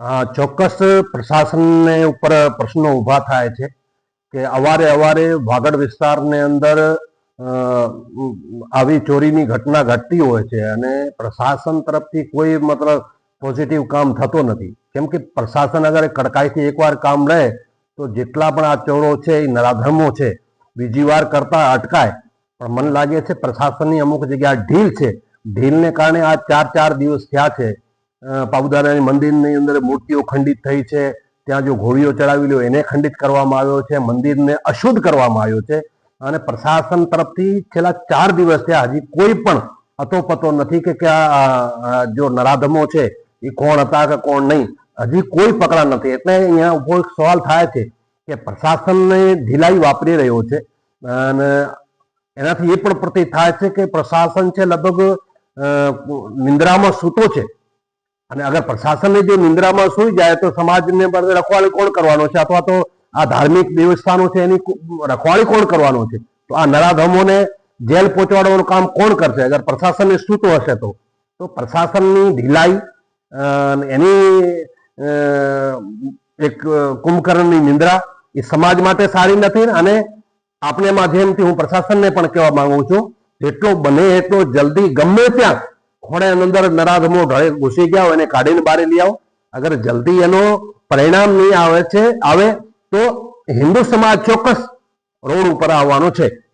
ચોક્કસ પ્રશાસનને ઉપર પ્રશ્નો ઊભા થાય છે કે અવારે અવારે વાગડ વિસ્તારની અંદર આવી ચોરીની ઘટના ઘટતી હોય છે અને પ્રશાસન તરફથી કોઈ મતલબ પોઝિટિવ કામ થતો નથી. કેમ કે પ્રશાસન અગર કડકાઈથી એકવાર કામ લે, તો જેટલા પણ આ ચોરો છે એ નરાધમો છે. બીજી વાર કરતા અટકાય. પણ મને લાગે છે પ્રશાસનની અમુક જગ્યા ઢીલ છે. ઢીલને કારણે આ ચાર ચાર દિવસ થયા છે. અ, મંદિરની અંદર મૂર્તિઓ ખંડિત થઈ છે. ત્યાં જો ઘોડીઓ ચડાવી લ્યો એને ખંડિત કરવામાં આવ્યો છે. મંદિરને અશુદ્ધ કરવામાં આવ્યો છે. અને પ્રશાસન તરફથી છેલ્લા ચાર દિવસ થયા હજી કોઈ પણ અતોપતો નથી કે કે આ આ જો નરાધમો છે એ કોણ હતા કે કોણ નહીં હજી કોઈ પકડા નથી. એટલે અહીંયા ઊભો સવાલ થાય છે કે પ્રશાસનને ઢીલાઈ વાપરી રહ્યો છે. અને એનાથી એ પણ પ્રતીત થાય છે કે પ્રશાસન છે લગભગ નિંદ્રામાં સૂતો છે. અને અગર પ્રશાસનને જો નિંદ્રામાં સૂઈ જાય તો સમાજને રખવાળી કોણ કરવાનો છે? અથવા તો આ ધાર્મિક દેવસ્થાનો છે એની રખવાળી કોણ કરવાનો છે? તો આ નરાધમોને જેલ પહોંચાડવાનું કામ કોણ કરશે? અગર પ્રશાસનને સૂતો હશે તો. તો પ્રશાસનની ઢીલાઈ એની એક કુંભકર્ણની નિંદ્રા એ સમાજ માટે સારી નથી અને આપણે માધ્યમથી હું પ્રશાસનને પણ કહેવા માંગુ છું, જેટલો બને એટલો જલ્દી ગમે ત્યાં ખોડે અંદર નરાધમો ઢળે ઘૂસી ગયા હોય એને કાઢીને બહાર લઈ આવો. અગર જલ્દી એનો પરિણામ નહીં આવે છે, આવે, તો હિન્દુ સમાજ ચોક્કસ રોડ ઉપર આવવાનો છે.